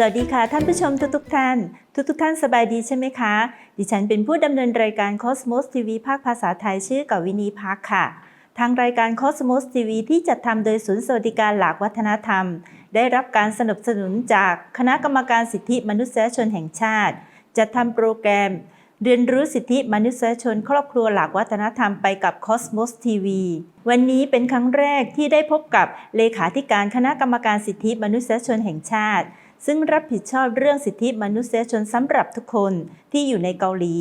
สวัสดีค่ะท่านผู้ชมทุกๆท่าน ทุกๆท่านสบายดีใช่ไหมคะ ดิฉันเป็นผู้ดำเนินรายการ Cosmos TV ภาคภาษาไทยชื่อกวินีพักค่ะ ทางรายการ Cosmos TV ที่จัดทำโดยศูนย์สวัสดิการหลักวัฒนธรรม ได้รับการสนับสนุนจากคณะกรรมการสิทธิมนุษยชนแห่งชาติ จัดทำโปรแกรม เรียนรู้สิทธิมนุษยชน ครอบครัวหลักวัฒนธรรมไปกับ Cosmos TV วันนี้เป็นครั้งแรกที่ได้พบกับเลขาธิการคณะกรรมการสิทธิมนุษยชนแห่งชาติ ซึ่งรับผิดชอบเรื่องสิทธิมนุษยชนสำหรับทุกคนที่อยู่ในเกาหลี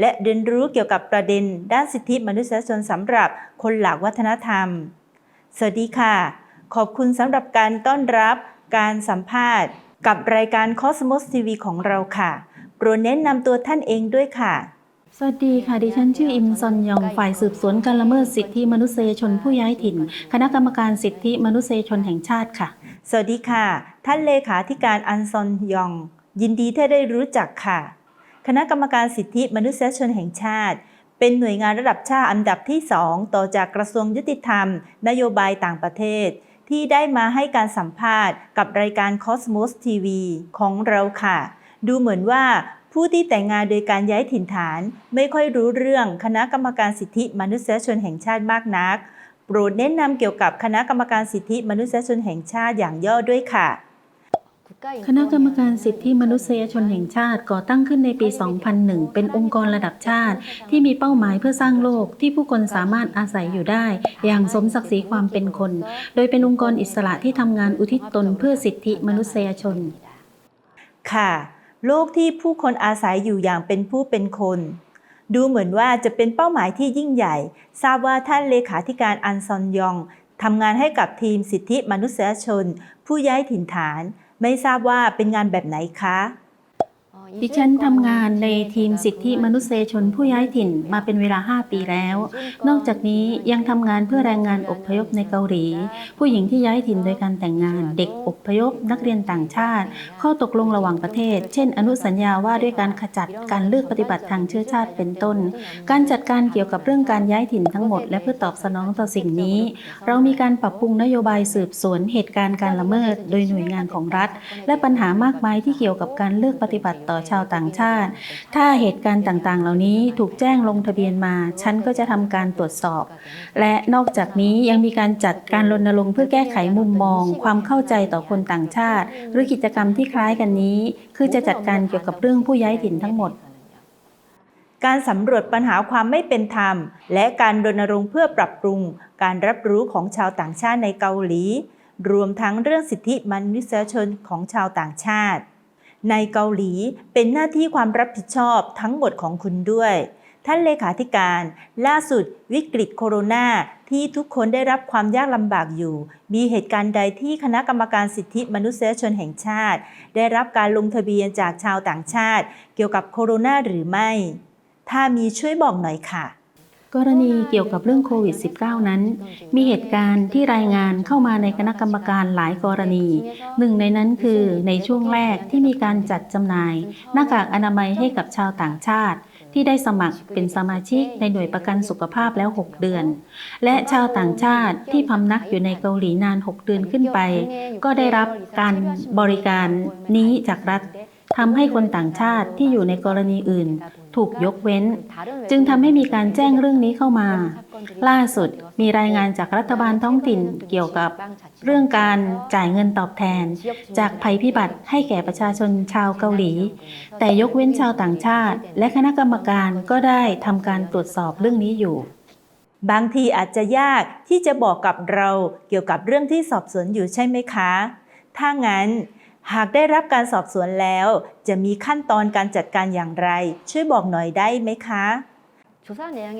และเรียนรู้เกี่ยวกับประเด็น ด้านสิทธิมนุษยชนสำหรับคนหลากวัฒนธรรม สวัสดีค่ะ ขอบคุณสำหรับการต้อนรับการสัมภาษณ์ กับรายการ Cosmos TV ของเราค่ะ โปรดแนะนำตัวท่านเองด้วยค่ะสวัสดีค่ะ ดิฉันชื่ออิมซอนยอง ฝ่ายสืบสวนการละเมิดสิทธิมนุษยชนผู้ย้ายถิ่น คณะกรรมการสิทธิมนุษยชนแห่งชาติค่ะ สวัสดีค่ะ ท่านเลขาธิการอันซอนยอง ยินดีที่ได้รู้จักค่ะ คณะกรรมการสิทธิมนุษยชนแห่งชาติ เป็นหน่วยงานระดับชาติอันดับที่ 2 ต่อจากกระทรวงยุติธรรม นโยบายต่างประเทศ ที่ได้มาให้การสัมภาษณ์กับรายการ Cosmos TV ของเราค่ะ ดูเหมือนว่าผู้ที่แต่งงานโดยการย้ายถิ่นฐาน ไม่ค่อยรู้เรื่องคณะกรรมการสิทธิมนุษยชนแห่งชาติมากนัก โปรดแนะนำเกี่ยวกับคณะกรรมการสิทธิมนุษยชนแห่งชาติอย่างย่อด้วยค่ะ คณะกรรมการสิทธิมนุษยชนแห่งชาติก่อตั้งขึ้นในปี 2001 เป็นองค์กรระดับชาติ ที่มีเป้าหมายเพื่อสร้างโลกที่ผู้คนสามารถอาศัยอยู่ได้ อย่างสมศักดิ์ศรีความเป็นคน โดยเป็นองค์กรอิสระที่ทำงานอุทิศตนเพื่อสิทธิมนุษยชน ค่ะ โลกที่ผู้คนอาศัยอยู่อย่างเป็นผู้เป็นคน ดูเหมือนว่าจะเป็นเป้าหมายที่ยิ่งใหญ่ ทราบว่าท่านเลขาธิการอันซอนยองทำงานให้กับทีมสิทธิมนุษยชน ผู้ย้ายถิ่นฐาน ไม่ทราบว่าเป็นงานแบบไหนคะ ดิฉันทำงานในทีมสิทธิมนุษยชนผู้ย้ายถิ่นมาเป็นเวลา 5 ปีแล้ว นอกจากนี้ยังทำงานเพื่อแรงงานอพยพในเกาหลี ผู้หญิงที่ย้ายถิ่นโดยการแต่งงาน เด็กอพยพ นักเรียนต่างชาติ ข้อตกลงระหว่างประเทศ เช่น อนุสัญญาว่าด้วยการขจัดการเลือกปฏิบัติทางเชื้อชาติเป็นต้น การจัดการเกี่ยวกับเรื่องการย้ายถิ่นทั้งหมด และเพื่อตอบสนองต่อสิ่งนี้ เรามีการปรับปรุงนโยบายสืบสวนเหตุการณ์การละเมิด โดยหน่วยงานของรัฐ และปัญหามากมายที่เกี่ยวกับการเลือกปฏิบัติต่อชาวต่างชาติ ถ้าเหตุการณ์ต่างๆ เหล่านี้ถูกแจ้งลงทะเบียนมา ฉันก็จะทำการตรวจสอบ และนอกจากนี้ยังมีการจัดการรณรงค์เพื่อแก้ไขมุมมอง ความเข้าใจต่อคนต่างชาติ หรือกิจกรรมที่คล้ายกันนี้ คือจะจัดการเกี่ยวกับเรื่องผู้ย้ายถิ่นทั้งหมดการสำรวจปัญหาความไม่เป็นธรรม และการรณรงค์เพื่อปรับปรุง การรับรู้ของชาวต่างชาติในเกาหลี รวมทั้งเรื่องสิทธิมนุษยชนของชาวต่างชาติ ในเกาหลีเป็นหน้าที่ความรับผิดชอบทั้งหมดของคุณด้วย ท่านเลขาธิการ ล่าสุดวิกฤตโคโรนาที่ทุกคนได้รับความยากลำบากอยู่ มีเหตุการณ์ใดที่คณะกรรมการสิทธิมนุษยชนแห่งชาติ ได้รับการลงทะเบียนจากชาวต่างชาติ เกี่ยวกับโคโรนาหรือไม่ ถ้ามีช่วยบอกหน่อยค่ะ กรณีเกี่ยวกับเรื่องโควิด -19 นั้น มีเหตุการณ์ที่รายงานเข้ามาในคณะกรรมการหลายกรณี หนึ่งในนั้นคือในช่วงแรกที่มีการจัดจำหน่าย หน้ากากอนามัยให้กับชาวต่างชาติ ที่ได้สมัครเป็นสมาชิกในหน่วยประกันสุขภาพแล้ว 6 เดือน และชาวต่างชาติที่พำนักอยู่ในเกาหลีนาน 6 เดือนขึ้นไป ก็ได้รับการบริการนี้จากรัฐทำให้คนต่างชาติที่อยู่ในกรณีอื่น ถูกยกเว้น จึงทำให้มีการแจ้งเรื่องนี้เข้ามา ล่าสุดมีรายงานจากรัฐบาลท้องถิ่นเกี่ยวกับเรื่องการจ่ายเงินตอบแทน จากภัยพิบัติให้แก่ประชาชนชาวเกาหลี แต่ยกเว้นชาวต่างชาติ และคณะกรรมการก็ได้ทำการตรวจสอบเรื่องนี้อยู่บางทีอาจจะยากที่จะบอกกับเราเกี่ยวกับเรื่องที่สอบสวนอยู่ใช่ไหมคะ ถ้างั้น หากได้รับการสอบสวนแล้ว จะมีขั้นตอนการจัดการอย่างไร ช่วยบอกหน่อยได้ไหมคะ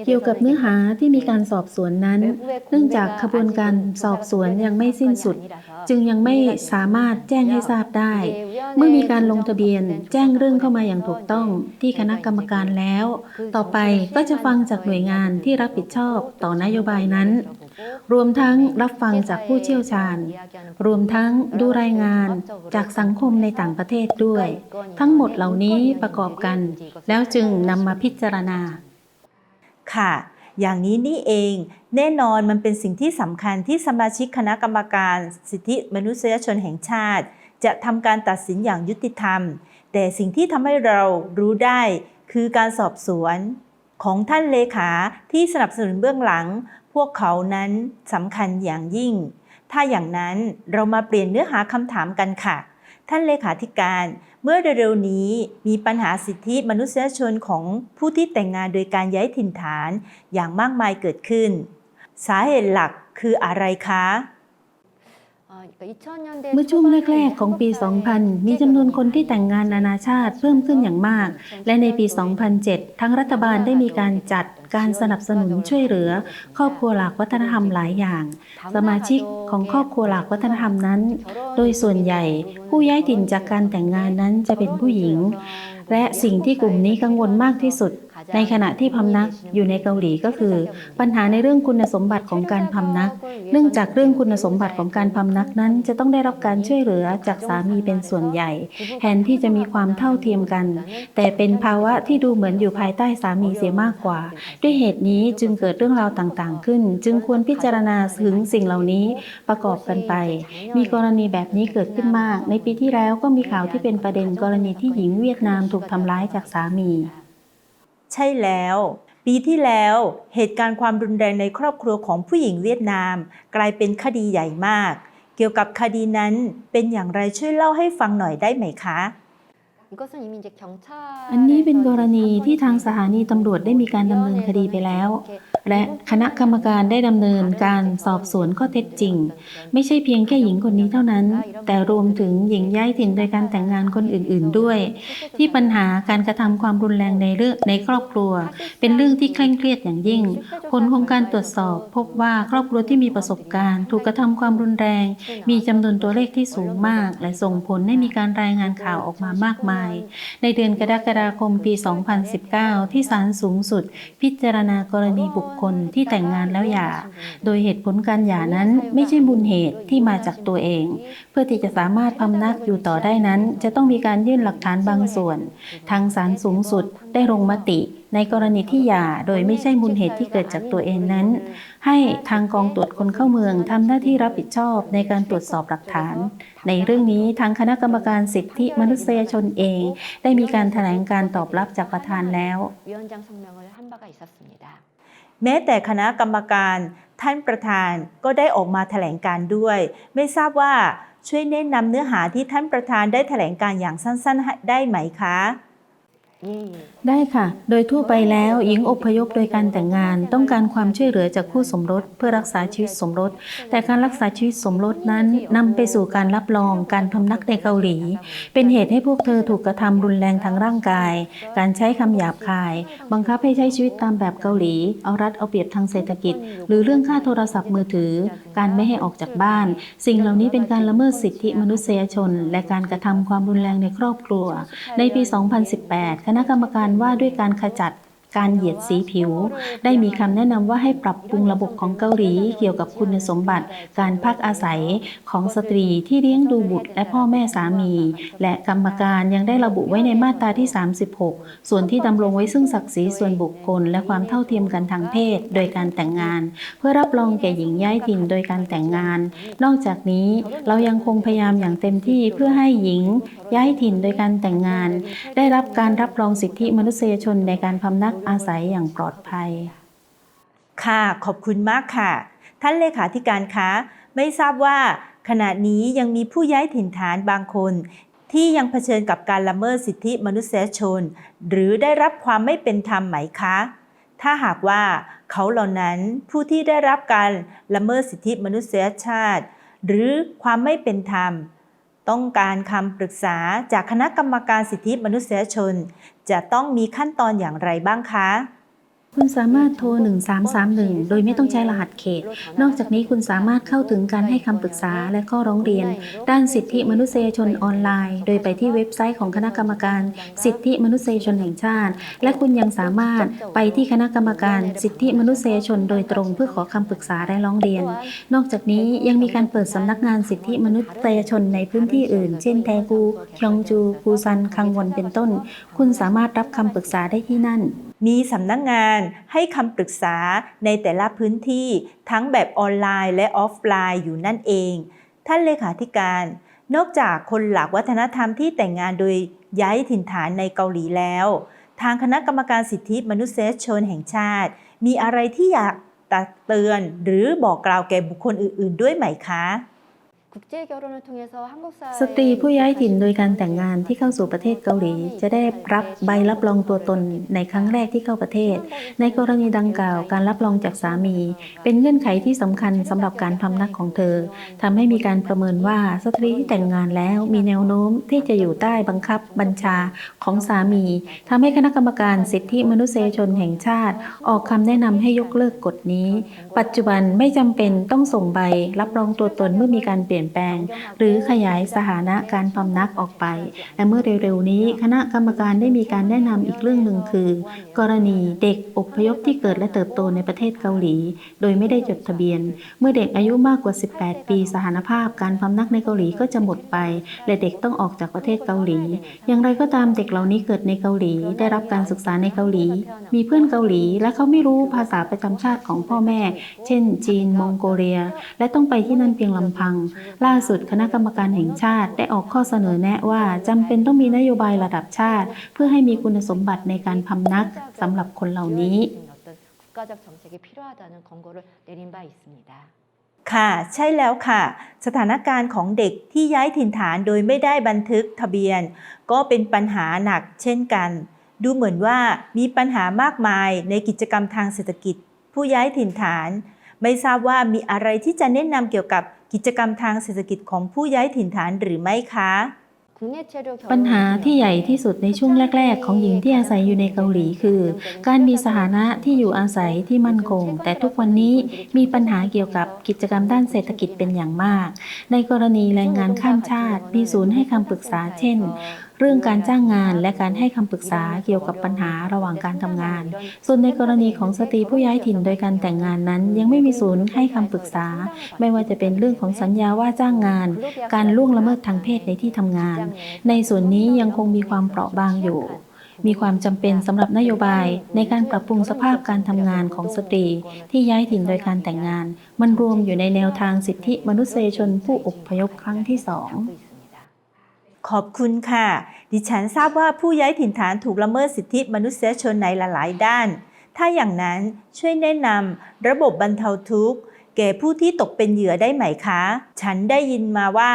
เกี่ยวกับเนื้อหาที่มีการสอบสวนนั้น เนื่องจากขบวนการสอบสวนยังไม่สิ้นสุด จึงยังไม่สามารถแจ้งให้ทราบได้ เมื่อมีการลงทะเบียนแจ้งเรื่องเข้ามาอย่างถูกต้องที่คณะกรรมการแล้ว ต่อไปก็จะฟังจากหน่วยงานที่รับผิดชอบต่อนโยบายนั้น รวมทั้งรับฟังจากผู้เชี่ยวชาญ รวมทั้งดูรายงานจากสังคมในต่างประเทศด้วย ทั้งหมดเหล่านี้ประกอบกัน แล้วจึงนำมาพิจารณา ค่ะ อย่างนี้นี่เอง แน่นอนมันเป็นสิ่งที่สำคัญที่สมาชิกคณะกรรมการสิทธิมนุษยชนแห่งชาติ จะทำการตัดสินอย่างยุติธรรม แต่สิ่งที่ทำให้เรารู้ได้คือการสอบสวน ของท่านเลขาที่สนับสนุนเบื้องหลัง พวกเขานั้นสำคัญอย่างยิ่ง ถ้าอย่างนั้นเรามาเปลี่ยนเนื้อหาคำถามกันค่ะ ท่านเลขาธิการ เมื่อเร็วๆนี้มีปัญหาสิทธิมนุษยชนของผู้ที่แต่งงานโดยการย้ายถิ่นฐานอย่างมากมายเกิดขึ้น สาเหตุหลักคืออะไรคะ เมื่อช่วงแรกๆของปี 2000 มีจำนวนคนที่แต่งงานนานาชาติเพิ่มขึ้นอย่างมาก และในปี 2007 ทั้งรัฐบาลได้มีการจัดการสนับสนุนช่วยเหลือ ครอบครัวหลากวัฒนธรรมหลายอย่าง สมาชิกของครอบครัวหลากวัฒนธรรมนั้น โดยส่วนใหญ่ผู้ย้ายถิ่นจากการแต่งงานนั้นจะเป็นผู้หญิง และสิ่งที่กลุ่มนี้กังวลมากที่สุด ในขณะที่พำนักอยู่ในเกาหลีก็คือ ปัญหาในเรื่องคุณสมบัติของการพำนัก เนื่องจากเรื่องคุณสมบัติของการพำนักนั้น จะต้องได้รับการช่วยเหลือจากสามีเป็นส่วนใหญ่ แทนที่จะมีความเท่าเทียมกัน แต่เป็นภาวะที่ดูเหมือนอยู่ภายใต้สามีเสียมากกว่า ด้วยเหตุนี้จึงเกิดเรื่องราวต่างๆ ขึ้น จึงควรพิจารณาถึงสิ่งเหล่านี้ประกอบกันไป มีกรณีแบบนี้เกิดขึ้นมาก ในปีที่แล้วก็มีข่าวที่เป็นประเด็นกรณีที่หญิงเวียดนามถูกทำร้ายจากสามี ใช่แล้ว ปีที่แล้วเหตุการณ์ความรุนแรงในครอบครัวของผู้หญิงเวียดนาม กลายเป็นคดีใหญ่มาก เกี่ยวกับคดีนั้นเป็นอย่างไรช่วยเล่าให้ฟังหน่อยได้ไหมคะ อันนี้เป็นกรณีที่ทางสถานีตำรวจได้มีการดำเนินคดีไปแล้ว และคณะกรรมการได้ดำเนินการสอบสวนข้อเท็จจริง ไม่ใช่เพียงแค่หญิงคนนี้เท่านั้น แต่รวมถึงหญิงย้ายถิ่นโดยการแต่งงานคนอื่น ๆด้วย ที่ปัญหาการกระทำความรุนแรงในเรื่องในครอบครัว เป็นเรื่องที่เคร่งเครียดอย่างยิ่ง ผลของการตรวจสอบพบว่าครอบครัวที่มีประสบการณ์ ถูกกระทำความรุนแรง มีจำนวนตัวเลขที่สูงมาก และส่งผลให้มีการรายงานข่าวออกมามากมาย ในเดือนกรกฎาคมปี 2019 ที่ศาลสูงสุด พิจารณากรณีบุคคลที่แต่งงานแล้วหย่า โดยเหตุผลการหย่านั้นไม่ใช่มูลเหตุที่มาจากตัวเอง เพื่อที่จะสามารถพำนักอยู่ต่อได้นั้น จะต้องมีการยื่นหลักฐานบางส่วน ทางศาลสูงสุดได้ลงมติ ในกรณีที่หย่าโดยไม่ใช่มูลเหตุที่เกิดจากตัวเองนั้น ให้ทางกองตรวจคนเข้าเมืองทำหน้าที่รับผิดชอบในการตรวจสอบหลักฐาน ในเรื่องนี้ทางคณะกรรมการสิทธิมนุษยชนเอง ได้มีการแถลงการตอบรับจากประธานแล้ว แม้แต่คณะกรรมการท่านประธานก็ได้ออกมาถแถลงการด้วย ไม่ทราบว่าช่วยแนะนำเนื้อหาที่ท่านประธานได้ถแถลงการอย่างสั้นๆ ได้ไหมคะ ได้ค่ะ โดยทั่วไปแล้วหญิงอพยพโดยการแต่งงานต้องการความช่วยเหลือจากคู่สมรส เพื่อรักษาชีวิตสมรส แต่การรักษาชีวิตสมรสนั้นนำไปสู่การรับรองการพำนักในเกาหลี เป็นเหตุให้พวกเธอถูกกระทำรุนแรงทางร่างกาย การใช้คำหยาบคาย บังคับให้ใช้ชีวิตตามแบบเกาหลี เอารัดเอาเปรียบทางเศรษฐกิจ หรือเรื่องค่าโทรศัพท์มือถือ การไม่ให้ออกจากบ้าน สิ่งเหล่านี้เป็นการละเมิดสิทธิมนุษยชน และการกระทำความรุนแรงในครอบครัว ในปี 2018 คณะกรรมการว่าด้วยการขจัด การเหยียดสีผิว ได้มีคำแนะนำว่าให้ปรับปรุงระบบของเกาหลี เกี่ยวกับคุณสมบัติ การพักอาศัยของสตรีที่เลี้ยงดูบุตรและพ่อแม่สามี และกรรมการยังได้ระบุไว้ในมาตราที่ 36 ส่วนที่ดำรงไว้ซึ่งศักดิ์ศรีส่วนบุคคล และความเท่าเทียมกันทางเพศ โดยการแต่งงาน เพื่อรับรองแก่หญิงย้ายถิ่นโดยการแต่งงาน นอกจากนี้เรายังคงพยายามอย่างเต็มที่เพื่อให้หญิงย้ายถิ่นโดยการแต่งงาน ได้รับการรับรองสิทธิมนุษยชนในการพำนักอาศัยอย่างปลอดภัย ค่ะ ขอบคุณมากค่ะ ท่านเลขาธิการคะ ไม่ทราบว่าขณะนี้ยังมีผู้ย้ายถิ่นฐานบางคน ที่ยังเผชิญกับการละเมิดสิทธิมนุษยชน หรือได้รับความไม่เป็นธรรมไหมคะ ถ้าหากว่าเขาเหล่านั้นผู้ที่ได้รับการละเมิดสิทธิมนุษยชาติ หรือความไม่เป็นธรรม ต้องการคำปรึกษาจากคณะกรรมการสิทธิมนุษยชน จะต้องมีขั้นตอนอย่างไรบ้างคะ คุณสามารถโทร 1331 โดยไม่ต้องใช้รหัสเขต นอกจากนี้คุณสามารถเข้าถึงการให้คำปรึกษาและข้อร้องเรียน ด้านสิทธิมนุษยชนออนไลน์ โดยไปที่เว็บไซต์ของคณะกรรมการ สิทธิมนุษยชนแห่งชาติ และคุณยังสามารถไปที่คณะกรรมการ สิทธิมนุษยชนโดยตรงเพื่อขอคำปรึกษาและร้องเรียน นอกจากนี้ยังมีการเปิดสำนักงานสิทธิมนุษยชนในพื้นที่อื่น เช่นแทกูคยองจูปูซัน คังวอน เป็นต้น คุณสามารถรับคำปรึกษาได้ที่นั่น มีสำนักงานให้คำปรึกษาในแต่ละพื้นที่ทั้งแบบออนไลน์และออฟไลน์อยู่นั่นเอง ท่านเลขาธิการ นอกจากคนหลากวัฒนธรรมที่แต่งงานโดยย้ายถิ่นฐานในเกาหลีแล้ว ทางคณะกรรมการสิทธิมนุษยชนแห่งชาติ มีอะไรที่อยากตักเตือนหรือบอกกล่าวแก่บุคคลอื่น ๆ ด้วยไหมคะ สตรีผู้ย้ายถิ่นโดยการแต่งงานที่เข้าสู่ประเทศเกาหลี จะได้รับใบรับรองตัวตนในครั้งแรกที่เข้าประเทศ ในกรณีดังกล่าวการรับรองจากสามี เป็นเงื่อนไขที่สำคัญสำหรับการพำนักของเธอ ทำให้มีการประเมินว่าสตรีที่แต่งงานแล้วมีแนวโน้มที่จะอยู่ใต้บังคับบัญชาของสามี ทำให้คณะกรรมการสิทธิมนุษยชนแห่งชาติ ออกคำแนะนำให้ยกเลิกกฎนี้ ปัจจุบันไม่จำเป็นต้องส่งใบรับรองตัวตนเมื่อมีการเปลี่ยนแปลง หรือขยายสถานะการพำนักออกไป และเมื่อเร็วๆนี้ คณะกรรมการได้มีการแนะนำอีกเรื่องหนึ่งคือ กรณีเด็กอพยพที่เกิดและเติบโตในประเทศเกาหลี โดยไม่ได้จดทะเบียน เมื่อเด็กอายุมากกว่า 18 ปีสถานภาพการพำนักในเกาหลีก็จะหมดไป และเด็กต้องออกจากประเทศเกาหลี อย่างไรก็ตามเด็กเหล่านี้เกิดในเกาหลี ได้รับการศึกษาในเกาหลี มีเพื่อนเกาหลี และเขาไม่รู้ภาษาประจำชาติของพ่อแม่ เช่น จีน มองโกเลีย และต้องไปที่นั่นเพียงลำพังล่าสุดคณะกรรมการแห่งชาติได้ออกข้อเสนอแนะว่าจำเป็นต้องมีนโยบายระดับชาติ เพื่อให้มีคุณสมบัติในการพำนักสำหรับคนเหล่านี้ค่ะ ใช่แล้วค่ะ สถานการณ์ของเด็กที่ย้ายถิ่นฐานโดยไม่ได้บันทึกทะเบียน ก็เป็นปัญหาหนักเช่นกัน ดูเหมือนว่ามีปัญหามากมายในกิจกรรมทางเศรษฐกิจ ผู้ย้ายถิ่นฐาน ไม่ทราบว่ามีอะไรที่จะแนะนำเกี่ยวกับ กิจกรรมทางเศรษฐกิจของผู้ย้ายถิ่นฐานหรือไม่คะ ปัญหาที่ใหญ่ที่สุดในช่วงแรก ๆ ของหญิงที่อาศัยอยู่ในเกาหลีคือ การมีสถานะที่อยู่อาศัยที่มั่นคง แต่ทุกวันนี้มีปัญหาเกี่ยวกับกิจกรรมด้านเศรษฐกิจเป็นอย่างมาก ในกรณีแรงงานข้ามชาติ มีศูนย์ให้คำปรึกษาเช่น เรื่องการจ้างงานและการให้คำปรึกษาเกี่ยวกับปัญหาระหว่างการทำงาน ส่วนในกรณีของสตรีผู้ย้ายถิ่นโดยการแต่งงานนั้น ยังไม่มีศูนย์ให้คำปรึกษา ไม่ว่าจะเป็นเรื่องของสัญญาว่าจ้างงาน การล่วงละเมิดทางเพศในที่ทำงาน ในส่วนนี้ยังคงมีความเปราะบางอยู่มีความจำเป็นสำหรับนโยบายในการปรับปรุงสภาพการทำงานของสตรี ที่ย้ายถิ่นโดยการแต่งงาน มันรวมอยู่ในแนวทางสิทธิมนุษยชนผู้อพยพครั้งที่สอง ขอบคุณค่ะ ดิฉันทราบว่าผู้ย้ายถิ่นฐานถูกละเมิดสิทธิมนุษยชนในหลายๆด้าน ถ้าอย่างนั้นช่วยแนะนำระบบบรรเทาทุกข์ แก่ผู้ที่ตกเป็นเหยื่อได้ไหมคะ ฉันได้ยินมาว่า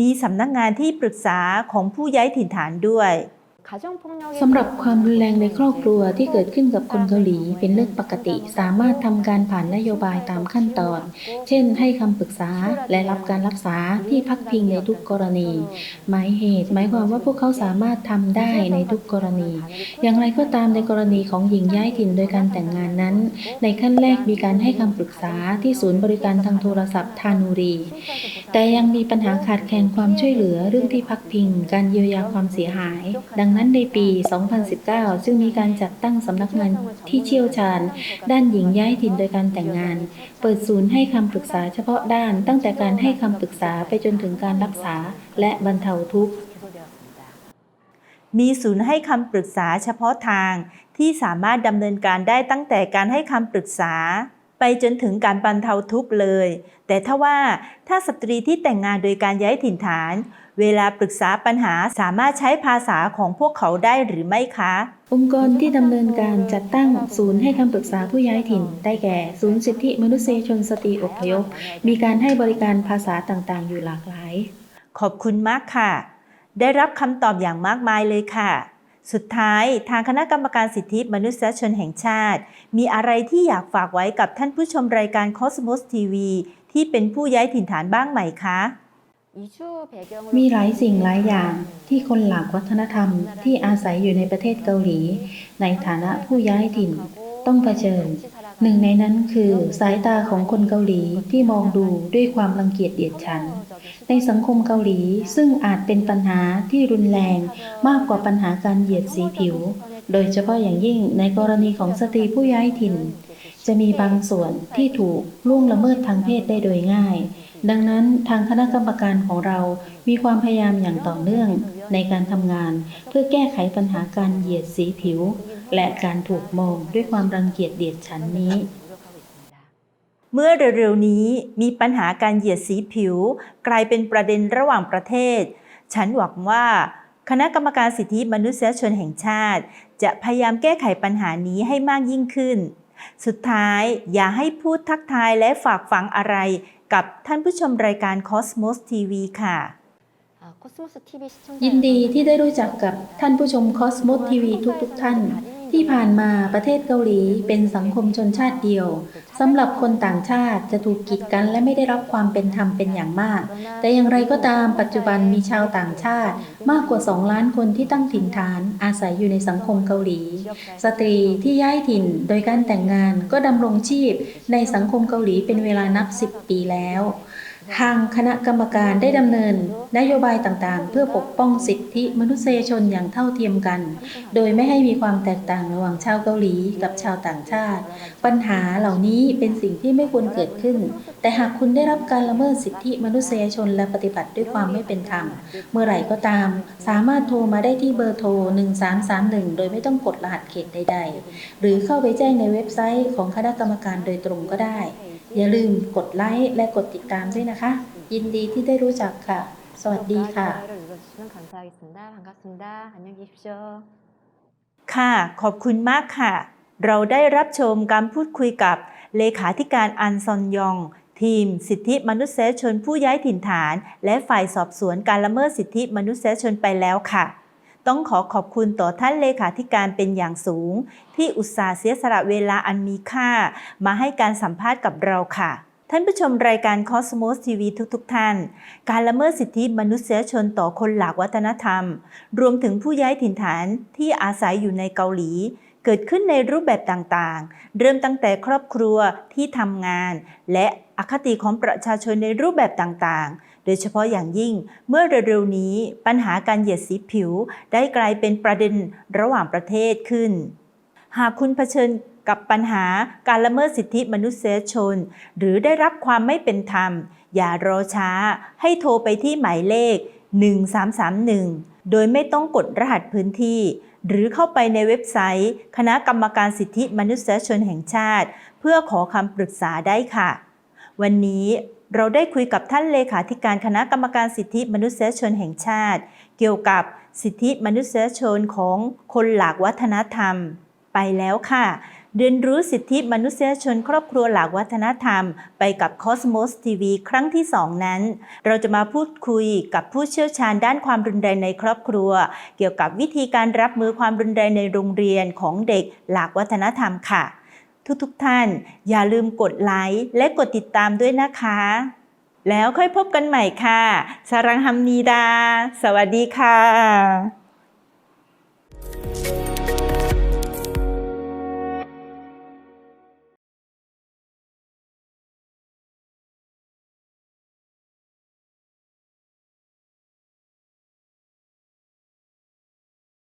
มีสำนักงงานที่ปรึกษาของผู้ย้ายถิ่นฐานด้วย สำหรับความรุนแรงในครอบครัวที่เกิดขึ้นกับคนเกาหลีเป็นเรื่องปกติ สามารถทำการผ่านนโยบายตามขั้นตอน เช่น ให้คำปรึกษาและรับการรักษาที่พักพิงในทุกกรณี หมายเหตุ หมายความว่าพวกเขาสามารถทำได้ในทุกกรณี อย่างไรก็ตามในกรณีของหญิงย้ายถิ่นโดยการแต่งงานนั้น ในขั้นแรกมีการให้คำปรึกษาที่ศูนย์บริการทางโทรศัพท์ทานูรี แต่ยังมีปัญหาขาดแคลนความช่วยเหลือเรื่องที่พักพิง การเยียวยาความเสียหาย ดังนั้นนั้นในปี 2019 ซึ่งมีการจัดตั้งสำนักงานที่เชี่ยวชาญ ด้านหญิงย้ายถิ่นโดยการแต่งงาน เปิดศูนย์ให้คำปรึกษาเฉพาะด้าน ตั้งแต่การให้คำปรึกษาไปจนถึงการรักษาและบรรเทาทุกข์มีศูนย์ให้คำปรึกษาเฉพาะทางที่สามารถดำเนินการได้ตั้งแต่การให้คำปรึกษา ไปจนถึงการบรรเทาทุกข์เลย แต่ถ้าว่าถ้าสตรีที่แต่งงานโดยการย้ายถิ่นฐาน เวลาปรึกษาปัญหาสามารถใช้ภาษาของพวกเขาได้หรือไม่คะ องค์กรที่ดำเนินการจัดตั้งศูนย์ให้คำปรึกษาผู้ย้ายถิ่น ได้แก่ ศูนย์สิทธิมนุษยชนสตรีอพยพ มีการให้บริการภาษาต่างๆ อยู่หลากหลาย ขอบคุณมากค่ะ ได้รับคำตอบอย่างมากมายเลยค่ะ สุดท้ายทางคณะกรรมการสิทธิมนุษยชนแห่งชาติ มีอะไรที่อยากฝากไว้กับท่านผู้ชมรายการ Cosmos TV ที่เป็นผู้ย้ายถิ่นฐานบ้างไหมคะ มีหลายสิ่งหลายอย่างที่คนหลากวัฒนธรรมที่อาศัยอยู่ในประเทศเกาหลี ในฐานะผู้ย้ายถิ่น ต้องเผชิญ หนึ่งในนั้นคือสายตาของคนเกาหลีที่มองดูด้วยความรังเกียจเดียดฉัน ในสังคมเกาหลีซึ่งอาจเป็นปัญหาที่รุนแรงมากกว่าปัญหาการเหยียดสีผิว โดยเฉพาะอย่างยิ่งในกรณีของสตรีผู้ย้ายถิ่น จะมีบางส่วนที่ถูกล่วงละเมิดทางเพศได้โดยง่าย ดังนั้นทางคณะกรรมการของเรามีความพยายามอย่างต่อเนื่องในการทำงานเพื่อแก้ไขปัญหาการเหยียดสีผิว และการถูกมองด้วยความรังเกียจเดียดฉันนี้ เมื่อเร็วๆนี้มีปัญหาการเหยียดสีผิว กลายเป็นประเด็นระหว่างประเทศ ฉันหวังว่าคณะกรรมการสิทธิมนุษยชนแห่งชาติ จะพยายามแก้ไขปัญหานี้ให้มากยิ่งขึ้น สุดท้ายอย่าให้พูดทักทายและฝากฝังอะไรกับท่านผู้ชมรายการ Cosmos TV ค่ะ ยินดีที่ได้รู้จักกับท่านผู้ชม Cosmos TV ทุกๆทท่าน ที่ผ่านมาประเทศเกาหลีเป็นสังคมชนชาติเดียวสำหรับคนต่างชาติจะถูกกีดกันและไม่ได้รับความเป็นธรรมเป็นอย่างมาก แต่อย่างไรก็ตามปัจจุบันมีชาวต่างชาติ มากกว่า 2 ล้านคนที่ตั้งถิ่นฐานอาศัยอยู่ในสังคมเกาหลี สตรีที่ย้ายถิ่นโดยการแต่งงานก็ดำรงชีพในสังคมเกาหลีเป็นเวลานับ 10 ปีแล้ว ทางคณะกรรมการได้ดำเนิน นโยบายต่างๆ เพื่อปกป้องสิทธิมนุษยชนอย่างเท่าเทียมกัน โดยไม่ให้มีความแตกต่างระหว่างชาวเกาหลีกับชาวต่างชาติ ปัญหาเหล่านี้เป็นสิ่งที่ไม่ควรเกิดขึ้น แต่หากคุณได้รับการละเมิดสิทธิมนุษยชนและปฏิบัติด้วยความไม่เป็นธรรม เมื่อไหร่ก็ตาม สามารถโทรมาได้ที่เบอร์โทร 1331 โดยไม่ต้องกดรหัสเขตใด ๆ หรือเข้าไปแจ้งในเว็บไซต์ของคณะกรรมการโดยตรงก็ได้ อย่าลืมกดไลค์และกดติดตามด้วยนะคะ ยินดีที่ได้รู้จักค่ะ สวัสดีค่ะค่ะ ขอบคุณมากค่ะ เราได้รับชมการพูดคุยกับเลขาธิการอันซอนยอง ทีม สิทธิมนุษยชนผู้ย้ายถิ่นฐาน และฝ่ายสอบสวนการละเมิดสิทธิมนุษยชนไปแล้วค่ะ ต้องขอขอบคุณต่อท่านเลขาธิการเป็นอย่างสูง ที่อุตส่าห์เสียสละเวลาอันมีค่า มาให้การสัมภาษณ์กับเราค่ะ ท่านผู้ชมรายการ Cosmos TV ทุกๆทท่าน การละเมิดสิทธิมนุษยชนต่อคนหลากวัฒนธรรม รวมถึงผู้ย้ายถิ่นฐานที่อาศัยอยู่ในเกาหลีเกิดขึ้นในรูปแบบต่างๆ เริ่มตั้งแต่ครอบครัวที่ทำงาน และอคติของประชาชนในรูปแบบต่างๆ ดยเฉพาะอย่างยิ่งเมื่อเร็วๆนี้ปัญหาการเหยียดสีผิวได้กลายเป็นประเด็นระหว่างประเทศขึ้น หากคุณเผชิญกับปัญหาการละเมิดสิทธิมนุษยชน หรือได้รับความไม่เป็นธรรม อย่ารอช้า ให้โทรไปที่หมายเลข 1331 โดยไม่ต้องกดรหัสพื้นที่ หรือเข้าไปในเว็บไซต์ คณะกรรมการสิทธิมนุษยชนแห่งชาติ เพื่อขอคำปรึกษาได้ค่ะ วันนี้ เราได้คุยกับท่านเลขาธิการคณะกรรมการสิทธิมนุษยชนแห่งชาติ เกี่ยวกับสิทธิมนุษยชนของคนหลากวัฒนธรรม ไปแล้วค่ะ เรียนรู้สิทธิมนุษยชนครอบครัวหลากวัฒนธรรม ไปกับ Cosmos TV ครั้งที่ 2 นั้น เราจะมาพูดคุยกับผู้เชี่ยวชาญด้านความรุนแรงในครอบครัว เกี่ยวกับวิธีการรับมือความรุนแรงในโรงเรียนของเด็กหลากวัฒนธรรมค่ะ ทุกๆทท่าน อย่าลืมกดไลค์และกดติดตามด้วยนะคะ แล้วค่อยพบกันใหม่ค่ะสารังฮัมนีดา สวัสดีค่ะ